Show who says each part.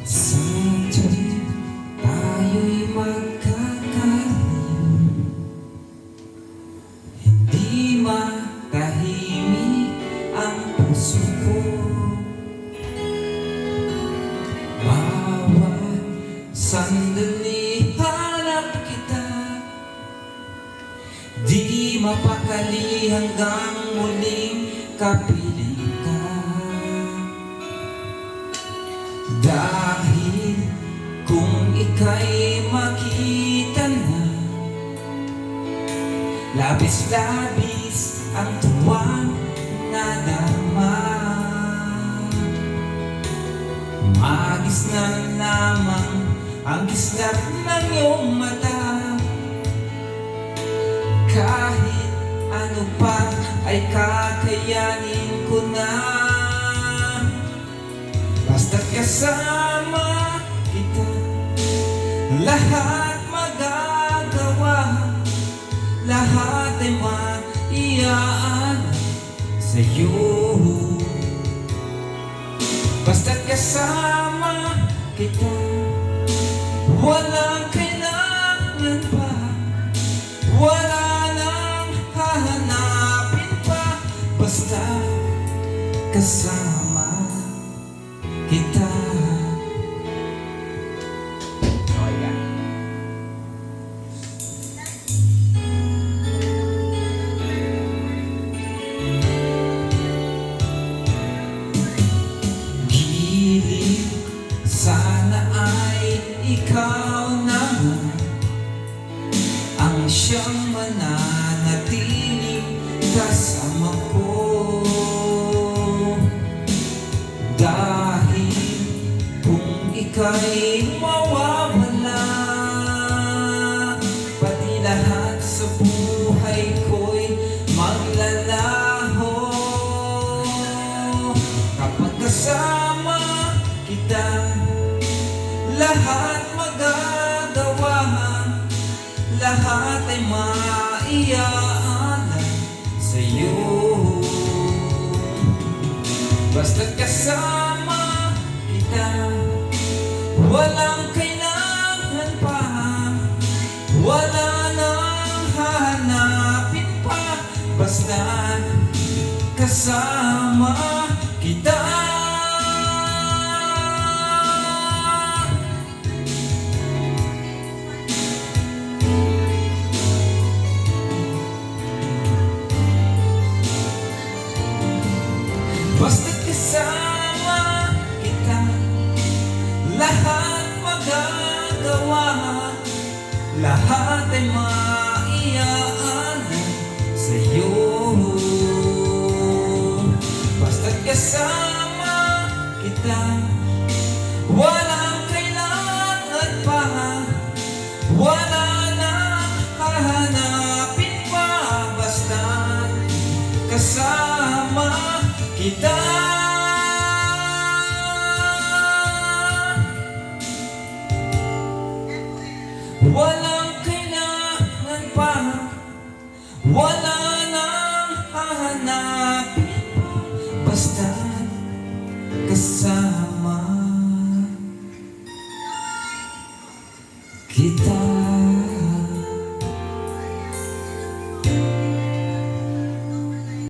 Speaker 1: Sa tuwing tayo'y magkakalayo. Hindi matahimik ang puso ko. Sandali hanap kita. Di mapakali hanggang muling kapiling kung ika'y makita na. Labis-labis ang tuwang nadama Magis na lamang ang gislap ng iyong mata. Kahit ano pa ay kakayanin ko na. Basta't kasama Lahat magagawa. Lahat ay maiyaan sa'yo. Basta't kasama kita Walang kailangan pa. Wala nang hahanapin pa. Basta kasama kita siyang mananatiling kasama ko. Dahil kung ika'y mawawala Pati lahat sa buhay ko'y maglalaho. Kapag kasama maiyaanan sa'yo. Basta't kasama kita Walang kailangan pa. Wala nang hahanapin pa. Basta kasama Lahat magagawa. Lahat ay maiyaanan sa'yo. Basta't kasama kita. Walang kailangan pa. Wala nang hahanapin pa. Basta kasama kita Wala nang hahanapin Basta kasama. Kita